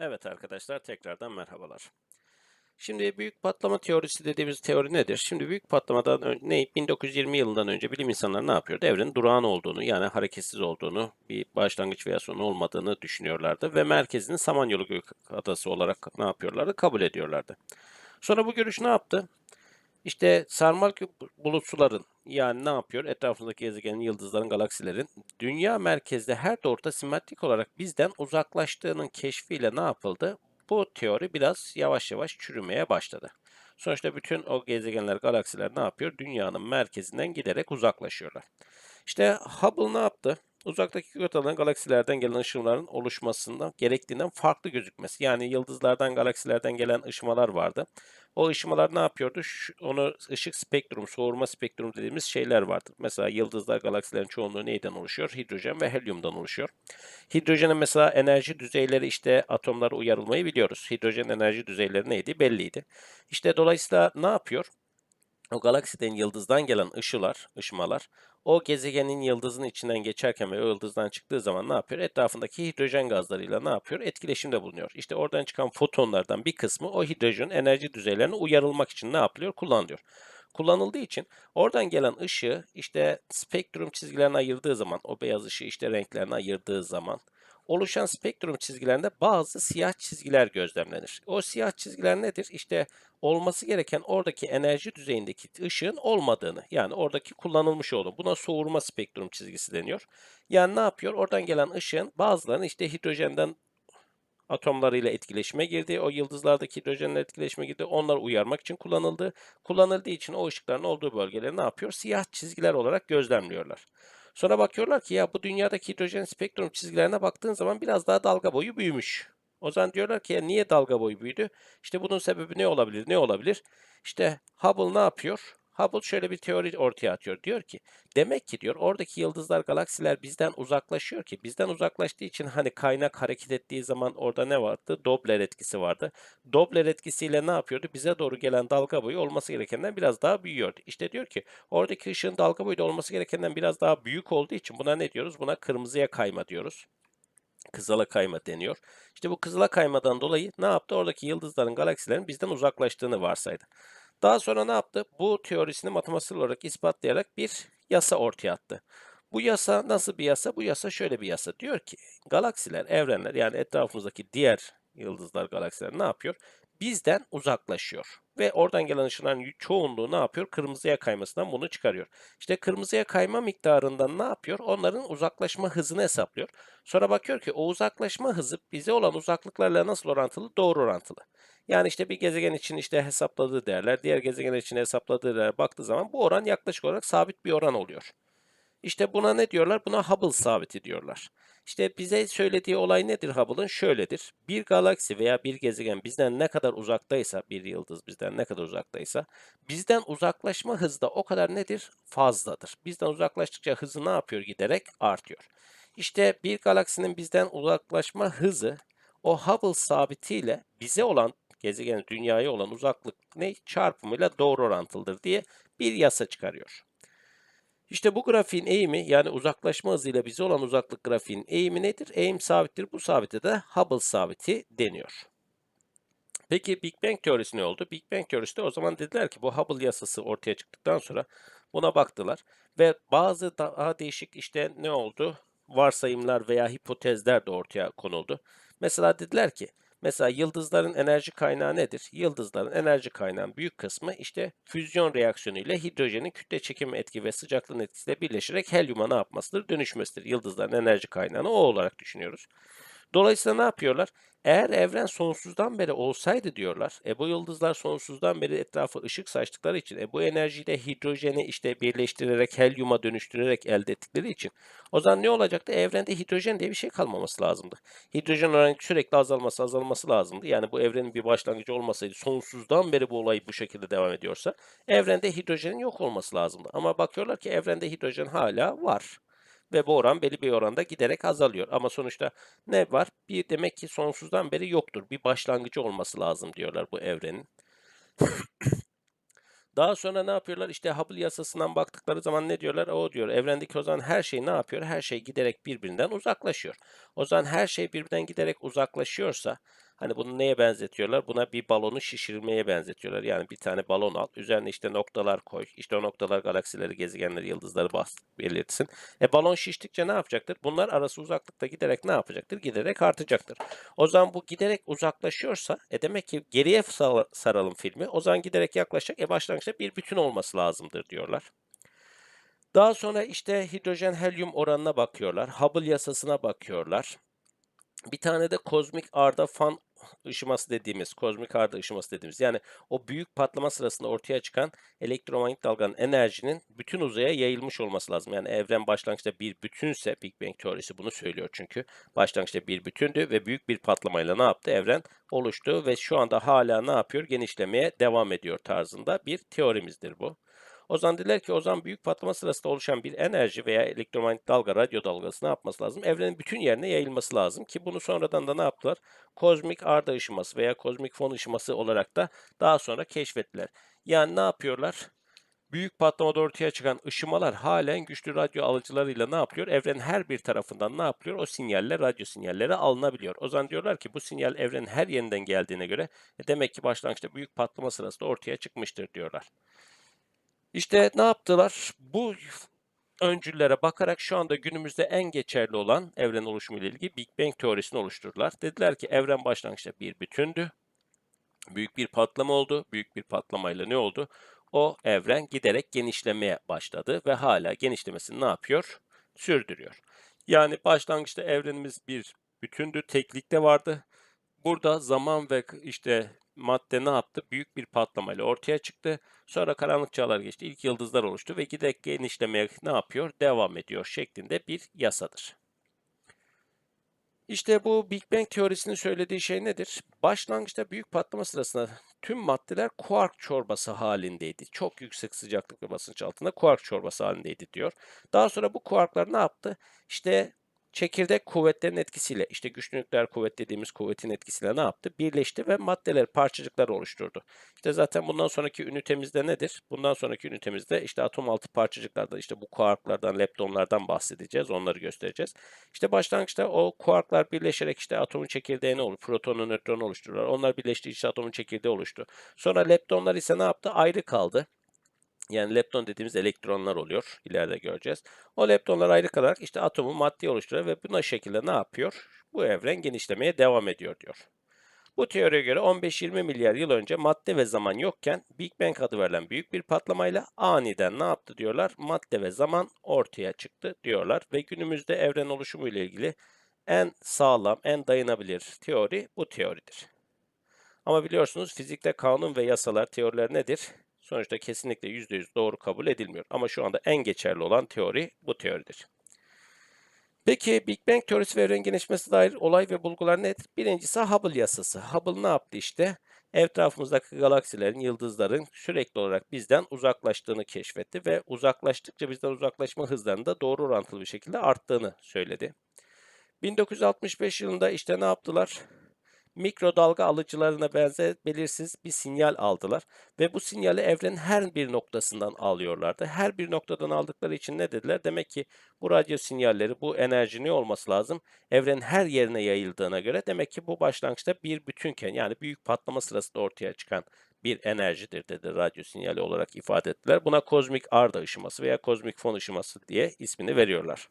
Evet arkadaşlar tekrardan merhabalar. Şimdi büyük patlama teorisi dediğimiz teori nedir? Şimdi büyük patlamadan önce ne 1920 yılından önce bilim insanları ne yapıyordu? Evrenin durağan olduğunu yani hareketsiz olduğunu, bir başlangıç veya sonu olmadığını düşünüyorlardı ve merkezinin Samanyolu Gök Adası olarak ne yapıyorlardı? Kabul ediyorlardı. Sonra bu görüş ne yaptı? İşte sarmal küp bulutsuların yani ne yapıyor? Etrafındaki gezegenin, yıldızların, galaksilerin dünya merkezde her doğrultuda simetrik olarak bizden uzaklaştığının keşfiyle ne yapıldı? Bu teori biraz yavaş yavaş çürümeye başladı. Sonuçta bütün o gezegenler, galaksiler ne yapıyor? Dünyanın merkezinden giderek uzaklaşıyorlar. İşte Hubble ne yaptı? Uzaktaki alan galaksilerden gelen ışınların oluşmasından gerektiğinden farklı gözükmesi. Yani yıldızlardan, galaksilerden gelen ışımalar vardı. O ışımalar ne yapıyordu? Şu, onu ışık spektrum, soğurma spektrum dediğimiz şeyler vardır. Mesela yıldızlar, galaksilerin çoğunluğu neyden oluşuyor? Hidrojen ve helyumdan oluşuyor. Hidrojenin mesela enerji düzeyleri işte atomlara uyarılmayı biliyoruz. Hidrojen enerji düzeyleri neydi? Belliydi. İşte dolayısıyla ne yapıyor? O galaksiden, yıldızdan gelen ışılar, ışımalar o gezegenin yıldızın içinden geçerken ve o yıldızdan çıktığı zaman ne yapıyor? Etrafındaki hidrojen gazlarıyla ne yapıyor? Etkileşimde bulunuyor. İşte oradan çıkan fotonlardan bir kısmı o hidrojen enerji düzeylerine uyarılmak için ne yapılıyor? Kullanılıyor. Kullanıldığı için oradan gelen ışığı işte spektrum çizgilerine ayırdığı zaman, o beyaz ışığı işte renklerine ayırdığı zaman oluşan spektrum çizgilerinde bazı siyah çizgiler gözlemlenir. O siyah çizgiler nedir? İşte olması gereken oradaki enerji düzeyindeki ışığın olmadığını yani oradaki kullanılmış olduğunu buna soğurma spektrum çizgisi deniyor. Yani ne yapıyor? Oradan gelen ışığın bazılarını işte hidrojenden atomlarıyla etkileşime girdi. O yıldızlardaki hidrojenle etkileşime girdi. Onları uyarmak için kullanıldı. Kullanıldığı için o ışıkların olduğu bölgeleri ne yapıyor? Siyah çizgiler olarak gözlemliyorlar. Sonra bakıyorlar ki ya bu dünyadaki hidrojen spektrum çizgilerine baktığın zaman biraz daha dalga boyu büyümüş. O zaman diyorlar ki ya niye dalga boyu büyüdü? İşte bunun sebebi ne olabilir? Ne olabilir? İşte Hubble ne yapıyor? Hubble şöyle bir teori ortaya atıyor. Diyor ki demek ki diyor oradaki yıldızlar, galaksiler bizden uzaklaşıyor ki bizden uzaklaştığı için hani kaynak hareket ettiği zaman orada ne vardı? Doppler etkisi vardı. Doppler etkisiyle ne yapıyordu? Bize doğru gelen dalga boyu olması gerekenden biraz daha büyüyordu. İşte diyor ki oradaki ışığın dalga boyu da olması gerekenden biraz daha büyük olduğu için buna ne diyoruz? Buna kırmızıya kayma diyoruz kızıla kayma deniyor. İşte bu kızıla kaymadan dolayı ne yaptı? Oradaki yıldızların, galaksilerin bizden uzaklaştığını varsaydı. Daha sonra ne yaptı? Bu teorisini matematiksel olarak ispatlayarak bir yasa ortaya attı. Bu yasa nasıl bir yasa? Bu yasa şöyle bir yasa. Diyor ki galaksiler, evrenler yani etrafımızdaki diğer yıldızlar, galaksiler ne yapıyor? Bizden uzaklaşıyor. Ve oradan gelen ışınların çoğunluğu ne yapıyor? Kırmızıya kaymasından bunu çıkarıyor. İşte kırmızıya kayma miktarından ne yapıyor? Onların uzaklaşma hızını hesaplıyor. Sonra bakıyor ki o uzaklaşma hızı bize olan uzaklıklarla nasıl orantılı? Doğru orantılı. Yani işte bir gezegen için işte hesapladığı değerler, diğer gezegenler için hesapladığı değerler baktığı zaman bu oran yaklaşık olarak sabit bir oran oluyor. İşte buna ne diyorlar? Buna Hubble sabiti diyorlar. İşte bize söylediği olay nedir Hubble'ın? Şöyledir. Bir galaksi veya bir gezegen bizden ne kadar uzaktaysa, bir yıldız bizden ne kadar uzaktaysa, bizden uzaklaşma hızı da o kadar nedir? Fazladır. Bizden uzaklaştıkça hızı ne yapıyor? Giderek artıyor. İşte bir galaksinin bizden uzaklaşma hızı o Hubble sabitiyle bize olan gezegenin dünyaya olan uzaklık ne çarpımıyla doğru orantılıdır diye bir yasa çıkarıyor. İşte bu grafiğin eğimi yani uzaklaşma hızıyla bize olan uzaklık grafiğin eğimi nedir? Eğim sabittir. Bu sabite de Hubble sabiti deniyor. Peki Big Bang teorisi ne oldu? Big Bang teorisi de o zaman dediler ki bu Hubble yasası ortaya çıktıktan sonra buna baktılar ve bazı daha değişik işte ne oldu? Varsayımlar veya hipotezler de ortaya konuldu. Mesela dediler ki Mesela yıldızların enerji kaynağı nedir? Yıldızların enerji kaynağının büyük kısmı işte füzyon reaksiyonu ile hidrojenin kütle çekim etki ve sıcaklığın etkisiyle birleşerek helyuma ne yapmasıdır? Dönüşmesidir. Yıldızların enerji kaynağını o olarak düşünüyoruz. Dolayısıyla ne yapıyorlar? Eğer evren sonsuzdan beri olsaydı diyorlar, e bu yıldızlar sonsuzdan beri etrafı ışık saçtıkları için, e bu enerjiyi de hidrojeni işte birleştirerek, helyuma dönüştürerek elde ettikleri için o zaman ne olacaktı? Evrende hidrojen diye bir şey kalmaması lazımdı. Hidrojen oranı sürekli azalması, azalması lazımdı. Yani bu evrenin bir başlangıcı olmasaydı, sonsuzdan beri bu olay bu şekilde devam ediyorsa, evrende hidrojenin yok olması lazımdı. Ama bakıyorlar ki evrende hidrojen hala var ve bu oran belli bir oranda giderek azalıyor. Ama sonuçta ne var? Bir demek ki sonsuzdan beri yoktur. Bir başlangıcı olması lazım diyorlar bu evrenin. Daha sonra ne yapıyorlar? İşte Hubble yasasından baktıkları zaman ne diyorlar? O diyor evrendeki o zaman her şey ne yapıyor? Her şey giderek birbirinden uzaklaşıyor. O zaman her şey birbirinden giderek uzaklaşıyorsa Hani bunu neye benzetiyorlar? Buna bir balonu şişirmeye benzetiyorlar. Yani bir tane balon al, üzerine işte noktalar koy. İşte o noktalar galaksileri, gezegenleri, yıldızları bas, belirtsin. E balon şiştikçe ne yapacaktır? Bunlar arası uzaklıkta giderek ne yapacaktır? Giderek artacaktır. O zaman bu giderek uzaklaşıyorsa, e demek ki geriye sar- saralım filmi. O zaman giderek yaklaşacak. E başlangıçta bir bütün olması lazımdır diyorlar. Daha sonra işte hidrojen helyum oranına bakıyorlar. Hubble yasasına bakıyorlar. Bir tane de kozmik arda fan ışıması dediğimiz, kozmik arda ışıması dediğimiz yani o büyük patlama sırasında ortaya çıkan elektromanyetik dalganın enerjinin bütün uzaya yayılmış olması lazım. Yani evren başlangıçta bir bütünse Big Bang teorisi bunu söylüyor çünkü başlangıçta bir bütündü ve büyük bir patlamayla ne yaptı? Evren oluştu ve şu anda hala ne yapıyor? Genişlemeye devam ediyor tarzında bir teorimizdir bu. O zaman dediler ki o zaman büyük patlama sırasında oluşan bir enerji veya elektromanyetik dalga, radyo dalgası ne yapması lazım? Evrenin bütün yerine yayılması lazım ki bunu sonradan da ne yaptılar? Kozmik arda ışıması veya kozmik fon ışıması olarak da daha sonra keşfettiler. Yani ne yapıyorlar? Büyük patlamada ortaya çıkan ışımalar halen güçlü radyo alıcılarıyla ne yapıyor? Evrenin her bir tarafından ne yapıyor? O sinyaller, radyo sinyalleri alınabiliyor. O zaman diyorlar ki bu sinyal evrenin her yerinden geldiğine göre e demek ki başlangıçta büyük patlama sırasında ortaya çıkmıştır diyorlar. İşte ne yaptılar? Bu öncüllere bakarak şu anda günümüzde en geçerli olan evren oluşumu ile ilgili Big Bang teorisini oluşturdular. Dediler ki evren başlangıçta bir bütündü. Büyük bir patlama oldu. Büyük bir patlamayla ne oldu? O evren giderek genişlemeye başladı ve hala genişlemesini ne yapıyor? Sürdürüyor. Yani başlangıçta evrenimiz bir bütündü, teklikte vardı. Burada zaman ve işte madde ne yaptı? Büyük bir patlamayla ortaya çıktı. Sonra karanlık çağlar geçti. İlk yıldızlar oluştu ve giderek genişlemeye ne yapıyor? Devam ediyor şeklinde bir yasadır. İşte bu Big Bang teorisinin söylediği şey nedir? Başlangıçta büyük patlama sırasında tüm maddeler kuark çorbası halindeydi. Çok yüksek sıcaklık ve basınç altında kuark çorbası halindeydi diyor. Daha sonra bu kuarklar ne yaptı? İşte çekirdek kuvvetlerin etkisiyle, işte güçlü nükleer kuvvet dediğimiz kuvvetin etkisiyle ne yaptı? Birleşti ve maddeler, parçacıklar oluşturdu. İşte zaten bundan sonraki ünitemizde nedir? Bundan sonraki ünitemizde işte atom altı parçacıklardan, işte bu kuarklardan, leptonlardan bahsedeceğiz. Onları göstereceğiz. İşte başlangıçta o kuarklar birleşerek işte atomun çekirdeğini olur, protonu, nötronu oluştururlar. Onlar birleştiği işte atomun çekirdeği oluştu. Sonra leptonlar ise ne yaptı? Ayrı kaldı. Yani lepton dediğimiz elektronlar oluyor. İleride göreceğiz. O leptonlar ayrı kalarak işte atomu madde oluşturuyor ve buna şekilde ne yapıyor? Bu evren genişlemeye devam ediyor diyor. Bu teoriye göre 15-20 milyar yıl önce madde ve zaman yokken Big Bang adı verilen büyük bir patlamayla aniden ne yaptı diyorlar? Madde ve zaman ortaya çıktı diyorlar ve günümüzde evren oluşumu ile ilgili en sağlam, en dayanabilir teori bu teoridir. Ama biliyorsunuz fizikte kanun ve yasalar, teoriler nedir? Sonuçta kesinlikle %100 doğru kabul edilmiyor. Ama şu anda en geçerli olan teori bu teoridir. Peki Big Bang teorisi ve evrenin genişlemesi dair olay ve bulgular nedir? Birincisi Hubble yasası. Hubble ne yaptı işte? Etrafımızdaki galaksilerin, yıldızların sürekli olarak bizden uzaklaştığını keşfetti ve uzaklaştıkça bizden uzaklaşma hızlarının da doğru orantılı bir şekilde arttığını söyledi. 1965 yılında işte ne yaptılar? Mikrodalga alıcılarına benzer belirsiz bir sinyal aldılar ve bu sinyali evrenin her bir noktasından alıyorlardı. Her bir noktadan aldıkları için ne dediler? Demek ki bu radyo sinyalleri, bu enerji ne olması lazım? Evrenin her yerine yayıldığına göre demek ki bu başlangıçta bir bütünken yani büyük patlama sırasında ortaya çıkan bir enerjidir dedi radyo sinyali olarak ifade ettiler. Buna kozmik arda ışıması veya kozmik fon ışıması diye ismini veriyorlar.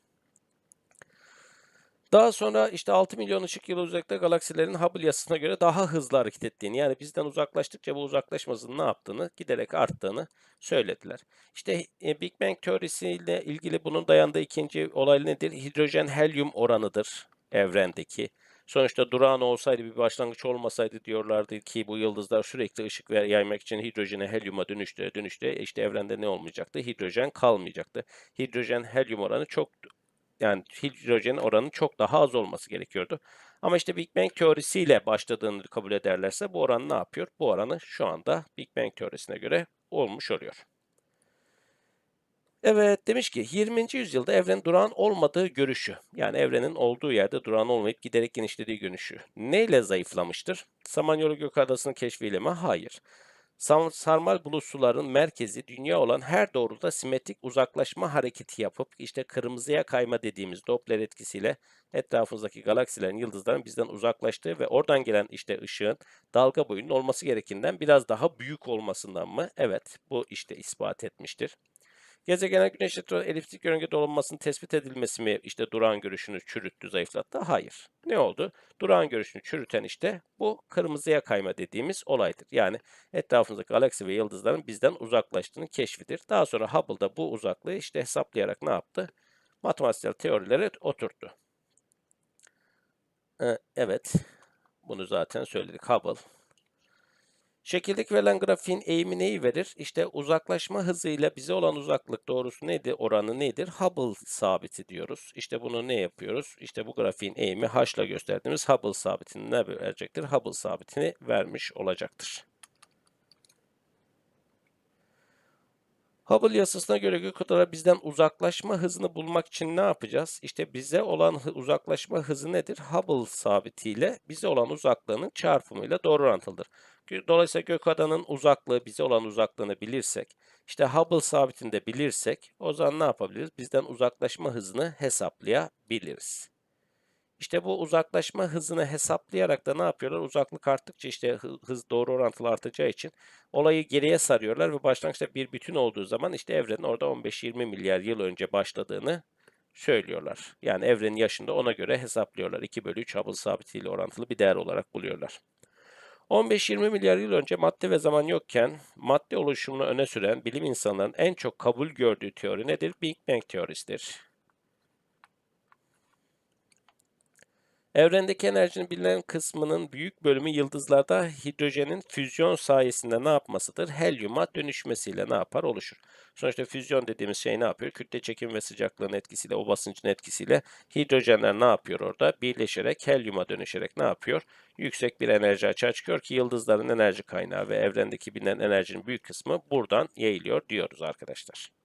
Daha sonra işte 6 milyon ışık yılı uzakta galaksilerin Hubble yasasına göre daha hızlı hareket ettiğini yani bizden uzaklaştıkça bu uzaklaşma hızının ne yaptığını giderek arttığını söylediler. İşte e, Big Bang teorisiyle ilgili bunun dayandığı ikinci olay nedir? Hidrojen helyum oranıdır evrendeki. Sonuçta durağan olsaydı bir başlangıç olmasaydı diyorlardı ki bu yıldızlar sürekli ışık yaymak için hidrojene helyuma dönüştü dönüştü. İşte evrende ne olmayacaktı? Hidrojen kalmayacaktı. Hidrojen helyum oranı çok yani hidrojenin oranı çok daha az olması gerekiyordu. Ama işte Big Bang teorisiyle başladığını kabul ederlerse bu oran ne yapıyor? Bu oranı şu anda Big Bang teorisine göre olmuş oluyor. Evet demiş ki 20. yüzyılda evrenin durağan olmadığı görüşü yani evrenin olduğu yerde durağan olmayıp giderek genişlediği görüşü neyle zayıflamıştır? Samanyolu Gökadası'nın keşfiyle mi? Hayır. Sarmal bulut suların merkezi dünya olan her doğruda simetrik uzaklaşma hareketi yapıp işte kırmızıya kayma dediğimiz Doppler etkisiyle etrafımızdaki galaksilerin, yıldızların bizden uzaklaştığı ve oradan gelen işte ışığın dalga boyunun olması gerekinden biraz daha büyük olmasından mı? Evet, bu işte ispat etmiştir. Gezegenel güneş etrafında eliptik yörüngede olunmasının tespit edilmesi mi işte durağan görüşünü çürüttü, zayıflattı? Hayır. Ne oldu? Durağan görüşünü çürüten işte bu kırmızıya kayma dediğimiz olaydır. Yani etrafımızdaki galaksi ve yıldızların bizden uzaklaştığını keşfidir. Daha sonra Hubble da bu uzaklığı işte hesaplayarak ne yaptı? Matematiksel teorileri oturttu. Ee, Evet, bunu zaten söyledik. Hubble. Şekildeki verilen grafiğin eğimi neyi verir? İşte uzaklaşma hızıyla bize olan uzaklık doğrusu nedir? Oranı nedir? Hubble sabiti diyoruz. İşte bunu ne yapıyoruz? İşte bu grafiğin eğimi h ile gösterdiğimiz Hubble sabitini ne verecektir? Hubble sabitini vermiş olacaktır. Hubble yasasına göre gök odaları bizden uzaklaşma hızını bulmak için ne yapacağız? İşte bize olan uzaklaşma hızı nedir? Hubble sabitiyle bize olan uzaklığının çarpımıyla doğru orantılıdır. Dolayısıyla gök adanın uzaklığı bize olan uzaklığını bilirsek, işte Hubble sabitini de bilirsek o zaman ne yapabiliriz? Bizden uzaklaşma hızını hesaplayabiliriz. İşte bu uzaklaşma hızını hesaplayarak da ne yapıyorlar? Uzaklık arttıkça işte hı- hız doğru orantılı artacağı için olayı geriye sarıyorlar ve başlangıçta bir bütün olduğu zaman işte evrenin orada 15-20 milyar yıl önce başladığını söylüyorlar. Yani evrenin yaşını da ona göre hesaplıyorlar. 2 bölü 3 Hubble sabitiyle orantılı bir değer olarak buluyorlar. 15-20 milyar yıl önce madde ve zaman yokken madde oluşumunu öne süren bilim insanlarının en çok kabul gördüğü teori nedir? Big Bang teorisidir. Evrendeki enerjinin bilinen kısmının büyük bölümü yıldızlarda hidrojenin füzyon sayesinde ne yapmasıdır? Helyuma dönüşmesiyle ne yapar? Oluşur. Sonuçta füzyon dediğimiz şey ne yapıyor? Kütle çekim ve sıcaklığın etkisiyle, o basıncın etkisiyle hidrojenler ne yapıyor orada? Birleşerek, helyuma dönüşerek ne yapıyor? Yüksek bir enerji açığa çıkıyor ki yıldızların enerji kaynağı ve evrendeki bilinen enerjinin büyük kısmı buradan yayılıyor diyoruz arkadaşlar.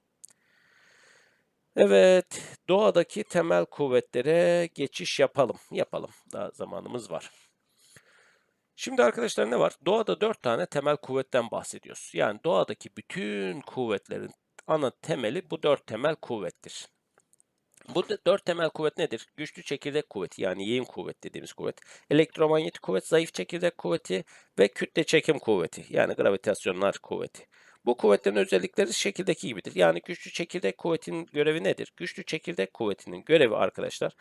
Evet, doğadaki temel kuvvetlere geçiş yapalım. Yapalım. Daha zamanımız var. Şimdi arkadaşlar ne var? Doğada dört tane temel kuvvetten bahsediyoruz. Yani doğadaki bütün kuvvetlerin ana temeli bu dört temel kuvvettir. Bu dört temel kuvvet nedir? Güçlü çekirdek kuvveti yani yayın kuvvet dediğimiz kuvvet, elektromanyetik kuvvet, zayıf çekirdek kuvveti ve kütle çekim kuvveti yani gravitasyonlar kuvveti. Bu kuvvetlerin özellikleri şekildeki gibidir. Yani güçlü çekirdek kuvvetinin görevi nedir? Güçlü çekirdek kuvvetinin görevi arkadaşlar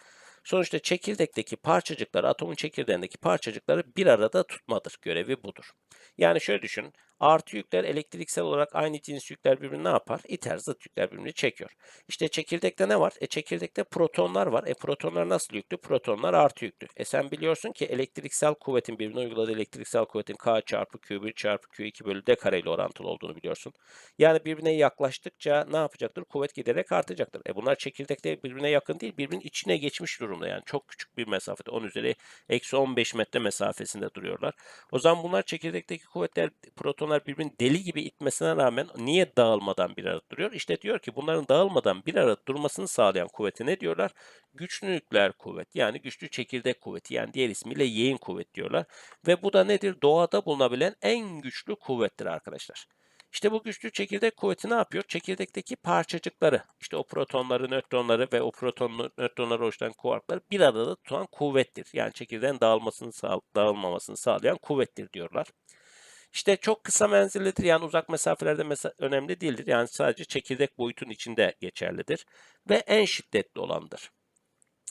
sonuçta çekirdekteki parçacıkları, atomun çekirdeğindeki parçacıkları bir arada tutmadır. Görevi budur. Yani şöyle düşünün. Artı yükler elektriksel olarak aynı cins yükler birbirini ne yapar? İter, zıt yükler birbirini çekiyor. İşte çekirdekte ne var? E çekirdekte protonlar var. E protonlar nasıl yüklü? Protonlar artı yüklü. E sen biliyorsun ki elektriksel kuvvetin birbirine uyguladığı elektriksel kuvvetin K çarpı Q1 çarpı Q2 bölü D kare ile orantılı olduğunu biliyorsun. Yani birbirine yaklaştıkça ne yapacaktır? Kuvvet giderek artacaktır. E bunlar çekirdekte birbirine yakın değil, birbirinin içine geçmiş durumda yani. Çok küçük bir mesafede. 10 üzeri eksi 15 metre mesafesinde duruyorlar. O zaman bunlar çekirdekteki kuvvetler, protonlar birbirini deli gibi itmesine rağmen niye dağılmadan bir arada duruyor? İşte diyor ki bunların dağılmadan bir arada durmasını sağlayan kuvveti ne diyorlar? Güçlü nükleer kuvvet yani güçlü çekirdek kuvveti yani diğer ismiyle yayın kuvvet diyorlar. Ve bu da nedir? Doğada bulunabilen en güçlü kuvvettir arkadaşlar. İşte bu güçlü çekirdek kuvveti ne yapıyor? Çekirdekteki parçacıkları, işte o protonları, nötronları ve o proton nötronları oluşturan kuarkları bir arada tutan kuvvettir. Yani çekirdeğin dağılmasını sağ, dağılmamasını sağlayan kuvvettir diyorlar. İşte çok kısa menzillidir yani uzak mesafelerde mesa önemli değildir. Yani sadece çekirdek boyutun içinde geçerlidir ve en şiddetli olandır.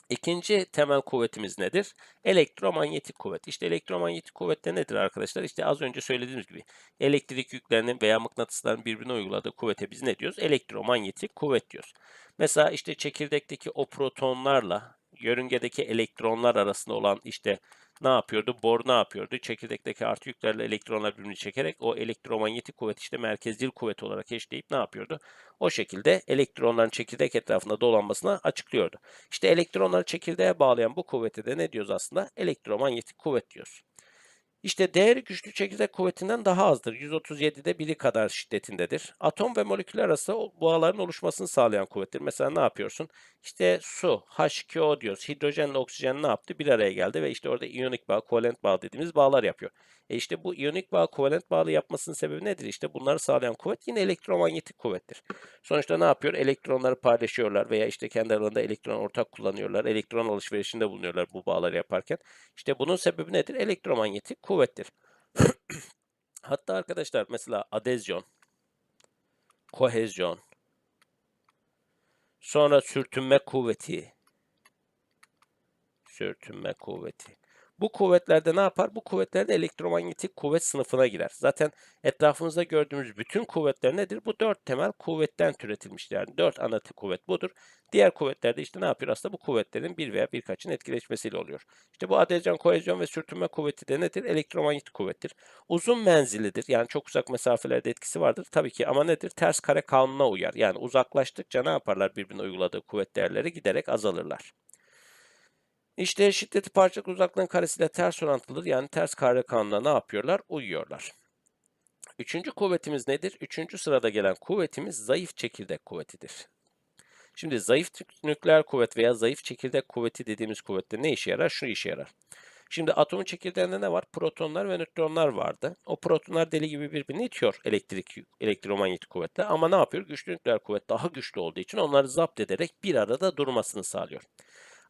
İkinci temel kuvvetimiz nedir? Elektromanyetik kuvvet. İşte elektromanyetik kuvvet de nedir arkadaşlar? İşte az önce söylediğimiz gibi elektrik yüklerinin veya mıknatısların birbirine uyguladığı kuvvete biz ne diyoruz? Elektromanyetik kuvvet diyoruz. Mesela işte çekirdekteki o protonlarla yörüngedeki elektronlar arasında olan işte ne yapıyordu? Bohr ne yapıyordu? Çekirdekteki artı yüklerle elektronlar birbirini çekerek o elektromanyetik kuvvet işte merkezcil kuvvet olarak eşleyip ne yapıyordu? O şekilde elektronların çekirdek etrafında dolanmasını açıklıyordu. İşte elektronları çekirdeğe bağlayan bu kuvvete de ne diyoruz aslında? Elektromanyetik kuvvet diyoruz. İşte değeri güçlü çekirdek kuvvetinden daha azdır. 137'de biri kadar şiddetindedir. Atom ve moleküller arasında o bağların oluşmasını sağlayan kuvvettir. Mesela ne yapıyorsun? İşte su, H2O diyoruz. Hidrojenle oksijen ne yaptı? Bir araya geldi ve işte orada iyonik bağ, kovalent bağ dediğimiz bağlar yapıyor. E işte bu iyonik bağ, kovalent bağlı yapmasının sebebi nedir? İşte bunları sağlayan kuvvet yine elektromanyetik kuvvettir. Sonuçta ne yapıyor? Elektronları paylaşıyorlar veya işte kendi aralarında elektron ortak kullanıyorlar. Elektron alışverişinde bulunuyorlar bu bağları yaparken. İşte bunun sebebi nedir? Elektromanyetik kuvvettir. Hatta arkadaşlar mesela adezyon, kohezyon, sonra sürtünme kuvveti, sürtünme kuvveti. Bu kuvvetlerde ne yapar? Bu kuvvetlerde elektromanyetik kuvvet sınıfına girer. Zaten etrafımızda gördüğümüz bütün kuvvetler nedir? Bu dört temel kuvvetten türetilmiştir. Yani dört ana kuvvet budur. Diğer kuvvetlerde işte ne yapıyor? Aslında bu kuvvetlerin bir veya birkaçın etkileşmesiyle oluyor. İşte bu adezyon, kohezyon ve sürtünme kuvveti de nedir? Elektromanyetik kuvvettir. Uzun menzillidir. Yani çok uzak mesafelerde etkisi vardır. Tabii ki ama nedir? Ters kare kanununa uyar. Yani uzaklaştıkça ne yaparlar birbirine uyguladığı kuvvet değerleri giderek azalırlar. İşte şiddeti parçacık uzaklığın karesiyle ters orantılıdır. Yani ters kare kanununa ne yapıyorlar? Uyuyorlar. Üçüncü kuvvetimiz nedir? Üçüncü sırada gelen kuvvetimiz zayıf çekirdek kuvvetidir. Şimdi zayıf nükleer kuvvet veya zayıf çekirdek kuvveti dediğimiz kuvvette ne işe yarar? Şu işe yarar. Şimdi atomun çekirdeğinde ne var? Protonlar ve nötronlar vardı. O protonlar deli gibi birbirini itiyor elektrik elektromanyetik kuvvetle. Ama ne yapıyor? Güçlü nükleer kuvvet daha güçlü olduğu için onları zapt ederek bir arada durmasını sağlıyor.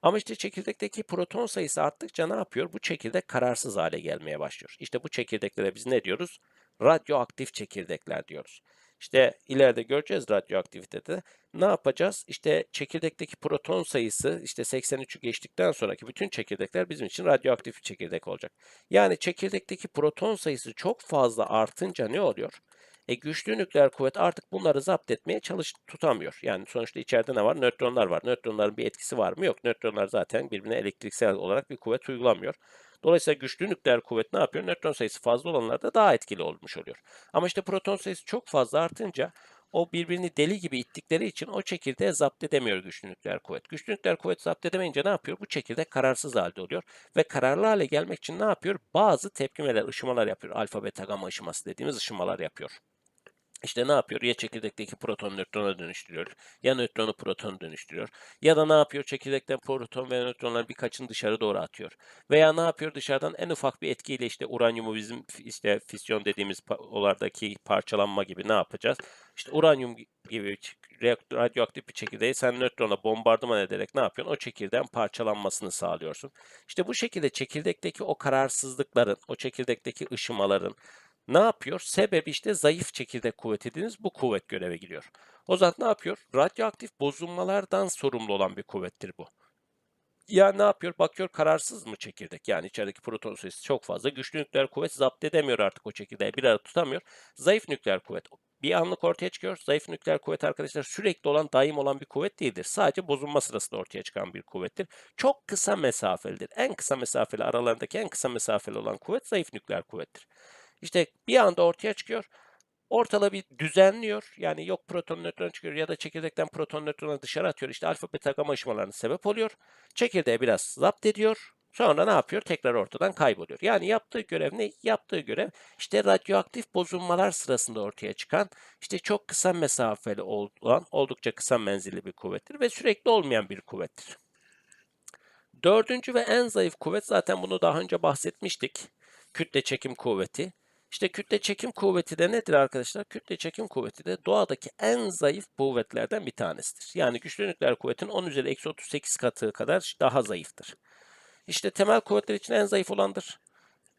Ama işte çekirdekteki proton sayısı arttıkça ne yapıyor? Bu çekirdek kararsız hale gelmeye başlıyor. İşte bu çekirdeklere biz ne diyoruz? Radyoaktif çekirdekler diyoruz. İşte ileride göreceğiz radyoaktivitede. Ne yapacağız? İşte çekirdekteki proton sayısı işte 83'ü geçtikten sonraki bütün çekirdekler bizim için radyoaktif bir çekirdek olacak. Yani çekirdekteki proton sayısı çok fazla artınca ne oluyor? E, güçlü nükleer kuvvet artık bunları zapt etmeye çalış tutamıyor. Yani sonuçta içeride ne var? Nötronlar var. Nötronların bir etkisi var mı? Yok. Nötronlar zaten birbirine elektriksel olarak bir kuvvet uygulamıyor. Dolayısıyla güçlü nükleer kuvvet ne yapıyor? Nötron sayısı fazla olanlarda daha etkili olmuş oluyor. Ama işte proton sayısı çok fazla artınca o birbirini deli gibi ittikleri için o çekirdeği zapt edemiyor güçlü nükleer kuvvet. Güçlü nükleer kuvvet zapt edemeyince ne yapıyor? Bu çekirdek kararsız halde oluyor. Ve kararlı hale gelmek için ne yapıyor? Bazı tepkimeler, ışımalar yapıyor. Alfa, beta, gamma ışıması dediğimiz ışımalar yapıyor. İşte ne yapıyor? Ya çekirdekteki proton nötrona dönüştürüyor. Ya nötronu proton dönüştürüyor. Ya da ne yapıyor? Çekirdekten proton ve nötronlar birkaçını dışarı doğru atıyor. Veya ne yapıyor? Dışarıdan en ufak bir etkiyle işte uranyumu bizim işte fisyon dediğimiz olardaki parçalanma gibi ne yapacağız? İşte uranyum gibi radyoaktif bir çekirdeği sen nötrona bombardıman ederek ne yapıyorsun? O çekirdeğin parçalanmasını sağlıyorsun. İşte bu şekilde çekirdekteki o kararsızlıkların, o çekirdekteki ışımaların, ne yapıyor? Sebebi işte zayıf çekirdek kuvvet dediğiniz bu kuvvet göreve giriyor. O zaman ne yapıyor? Radyoaktif bozulmalardan sorumlu olan bir kuvvettir bu. Ya ne yapıyor? Bakıyor kararsız mı çekirdek? Yani içerideki proton sayısı çok fazla. Güçlü nükleer kuvvet zapt edemiyor artık o çekirdeği. Bir arada tutamıyor. Zayıf nükleer kuvvet bir anlık ortaya çıkıyor. Zayıf nükleer kuvvet arkadaşlar sürekli olan, daim olan bir kuvvet değildir. Sadece bozulma sırasında ortaya çıkan bir kuvvettir. Çok kısa mesafelidir. En kısa mesafeli aralarındaki en kısa mesafeli olan kuvvet zayıf nükleer kuvvettir. İşte bir anda ortaya çıkıyor. Ortalığı bir düzenliyor. Yani yok proton nötron çıkıyor ya da çekirdekten proton nötronu dışarı atıyor. İşte alfa beta gamma ışımalarına sebep oluyor. Çekirdeği biraz zapt ediyor. Sonra ne yapıyor? Tekrar ortadan kayboluyor. Yani yaptığı görev ne? Yaptığı görev işte radyoaktif bozulmalar sırasında ortaya çıkan işte çok kısa mesafeli olan oldukça kısa menzilli bir kuvvettir ve sürekli olmayan bir kuvvettir. Dördüncü ve en zayıf kuvvet zaten bunu daha önce bahsetmiştik. Kütle çekim kuvveti. İşte kütle çekim kuvveti de nedir arkadaşlar? Kütle çekim kuvveti de doğadaki en zayıf kuvvetlerden bir tanesidir. Yani güçlü nükleer kuvvetin 10 üzeri eksi 38 katı kadar daha zayıftır. İşte temel kuvvetler için en zayıf olandır.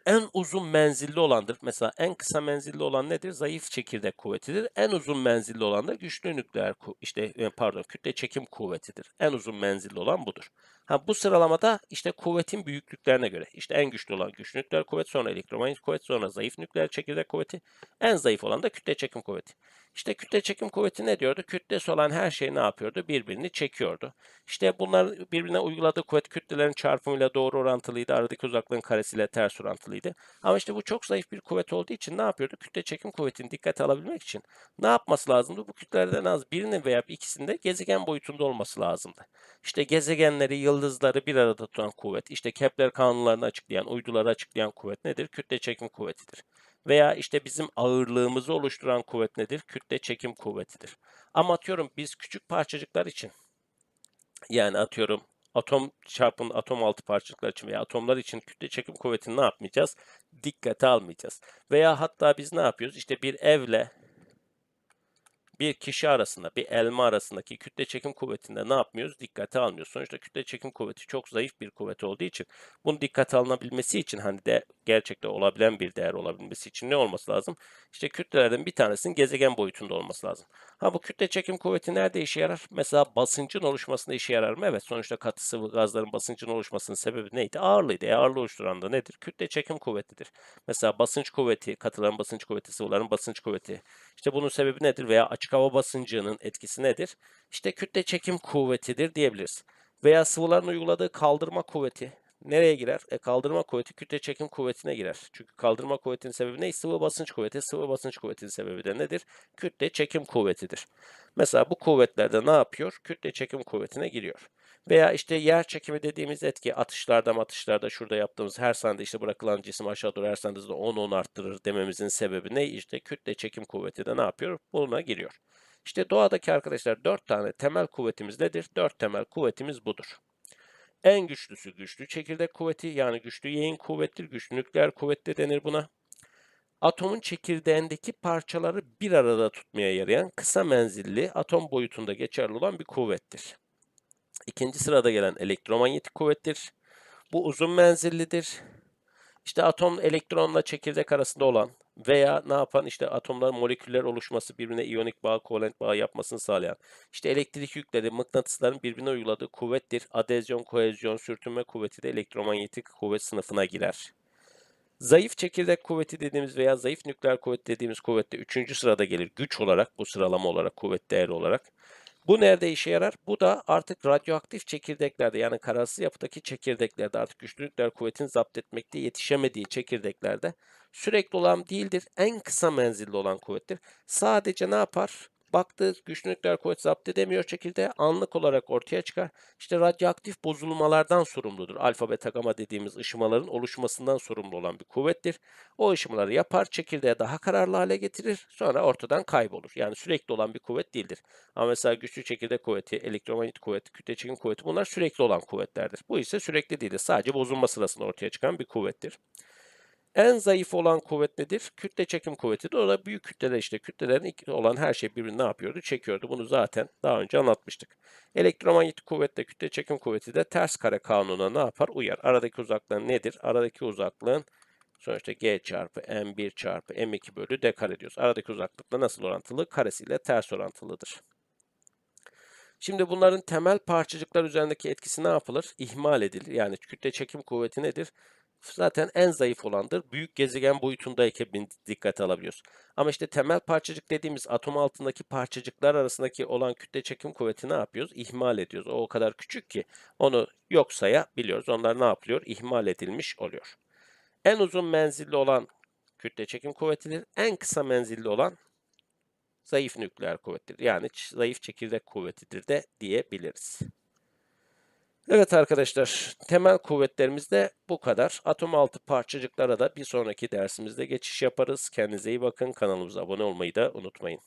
En uzun menzilli olandır. Mesela en kısa menzilli olan nedir? Zayıf çekirdek kuvvetidir. En uzun menzilli olan da güçlü nükleer işte e, pardon kütle çekim kuvvetidir. En uzun menzilli olan budur. Ha, bu sıralamada işte kuvvetin büyüklüklerine göre işte en güçlü olan güçlü nükleer kuvvet sonra elektromanyetik kuvvet sonra zayıf nükleer çekirdek kuvveti en zayıf olan da kütle çekim kuvveti. İşte kütle çekim kuvveti ne diyordu? Kütlesi olan her şey ne yapıyordu? Birbirini çekiyordu. İşte bunlar birbirine uyguladığı kuvvet kütlelerin çarpımıyla doğru orantılıydı. Aradaki uzaklığın karesiyle ters orantılıydı. Ama işte bu çok zayıf bir kuvvet olduğu için ne yapıyordu? Kütle çekim kuvvetini dikkate alabilmek için ne yapması lazımdı? Bu kütlelerden az birinin veya ikisinde gezegen boyutunda olması lazımdı. İşte gezegenleri, yıldızları, yıldızları bir arada tutan kuvvet, işte Kepler kanunlarını açıklayan, uyduları açıklayan kuvvet nedir? Kütle çekim kuvvetidir. Veya işte bizim ağırlığımızı oluşturan kuvvet nedir? Kütle çekim kuvvetidir. Ama atıyorum biz küçük parçacıklar için yani atıyorum atom çarpım atom altı parçacıklar için veya atomlar için kütle çekim kuvvetini ne yapmayacağız? Dikkate almayacağız. Veya hatta biz ne yapıyoruz? İşte bir evle bir kişi arasında, bir elma arasındaki kütle çekim kuvvetinde ne yapmıyoruz? Dikkate almıyoruz. Sonuçta kütle çekim kuvveti çok zayıf bir kuvvet olduğu için bunu dikkate alınabilmesi için hani de gerçekte olabilen bir değer olabilmesi için ne olması lazım? İşte kütlelerden bir tanesinin gezegen boyutunda olması lazım. Ha bu kütle çekim kuvveti nerede işe yarar? Mesela basıncın oluşmasında işe yarar mı? Evet sonuçta katı sıvı gazların basıncın oluşmasının sebebi neydi? Ağırlığıydı. E, ağırlığı oluşturan da nedir? Kütle çekim kuvvetidir. Mesela basınç kuvveti, katıların basınç kuvveti, sıvıların basınç kuvveti. İşte bunun sebebi nedir? Veya açık hava basıncının etkisi nedir? İşte kütle çekim kuvvetidir diyebiliriz. Veya sıvıların uyguladığı kaldırma kuvveti nereye girer? E, kaldırma kuvveti kütle çekim kuvvetine girer. Çünkü kaldırma kuvvetinin sebebi ne? Sıvı basınç kuvveti. Sıvı basınç kuvvetinin sebebi de nedir? Kütle çekim kuvvetidir. Mesela bu kuvvetlerde ne yapıyor? Kütle çekim kuvvetine giriyor. Veya işte yer çekimi dediğimiz etki atışlarda atışlarda şurada yaptığımız her saniyede işte bırakılan cisim aşağı doğru her saniyede 10-10 arttırır dememizin sebebi ne? İşte kütle çekim kuvveti de ne yapıyor? Buna giriyor. İşte doğadaki arkadaşlar dört tane temel kuvvetimiz nedir? Dört temel kuvvetimiz budur. En güçlüsü güçlü çekirdek kuvveti yani güçlü yayın kuvvettir, güçlü nükleer kuvvetli denir buna. Atomun çekirdeğindeki parçaları bir arada tutmaya yarayan kısa menzilli atom boyutunda geçerli olan bir kuvvettir. İkinci sırada gelen elektromanyetik kuvvettir. Bu uzun menzillidir. İşte atom elektronla çekirdek arasında olan veya ne yapan işte atomların moleküller oluşması birbirine iyonik bağ, kovalent bağ yapmasını sağlayan işte elektrik yükleri mıknatısların birbirine uyguladığı kuvvettir. Adezyon, kohezyon, sürtünme kuvveti de elektromanyetik kuvvet sınıfına girer. Zayıf çekirdek kuvveti dediğimiz veya zayıf nükleer kuvvet dediğimiz kuvvette üçüncü sırada gelir güç olarak bu sıralama olarak kuvvet değeri olarak. Bu nerede işe yarar? Bu da artık radyoaktif çekirdeklerde yani kararsız yapıdaki çekirdeklerde artık güçlü nükleer kuvvetin zapt etmekte yetişemediği çekirdeklerde sürekli olan değildir. En kısa menzilli olan kuvvettir. Sadece ne yapar? Baktığı güçlü nükleer kuvvet zapt edemiyor çekirdeği anlık olarak ortaya çıkar. İşte radyoaktif bozulmalardan sorumludur. Alfa, beta, gamma dediğimiz ışımaların oluşmasından sorumlu olan bir kuvvettir. O ışımaları yapar, çekirdeği daha kararlı hale getirir. Sonra ortadan kaybolur. Yani sürekli olan bir kuvvet değildir. Ama mesela güçlü çekirdek kuvveti, elektromanyetik kuvvet, kütle çekim kuvveti bunlar sürekli olan kuvvetlerdir. Bu ise sürekli değildir. Sadece bozulma sırasında ortaya çıkan bir kuvvettir. En zayıf olan kuvvet nedir? Kütle çekim kuvvetidir. O da büyük kütleler işte kütlelerin olan her şey birbirini ne yapıyordu? Çekiyordu. Bunu zaten daha önce anlatmıştık. Elektromanyetik kuvvetle kütle çekim kuvveti de ters kare kanununa ne yapar? Uyar. Aradaki uzaklığın nedir? Aradaki uzaklığın sonuçta g çarpı m1 çarpı m2 bölü d kare diyoruz. Aradaki uzaklıkla nasıl orantılı? Karesiyle ters orantılıdır. Şimdi bunların temel parçacıklar üzerindeki etkisi ne yapılır? İhmal edilir. Yani kütle çekim kuvveti nedir? Zaten en zayıf olandır. Büyük gezegen boyutundayken dikkate alabiliyoruz. Ama işte temel parçacık dediğimiz atom altındaki parçacıklar arasındaki olan kütle çekim kuvveti ne yapıyoruz? İhmal ediyoruz. O o kadar küçük ki onu yok sayabiliyoruz. Onlar ne yapılıyor? İhmal edilmiş oluyor. En uzun menzilli olan kütle çekim kuvvetidir. En kısa menzilli olan zayıf nükleer kuvvettir. Yani zayıf çekirdek kuvvetidir de diyebiliriz. Evet arkadaşlar, temel kuvvetlerimiz de bu kadar. Atom altı parçacıklara da bir sonraki dersimizde geçiş yaparız. Kendinize iyi bakın. Kanalımıza abone olmayı da unutmayın.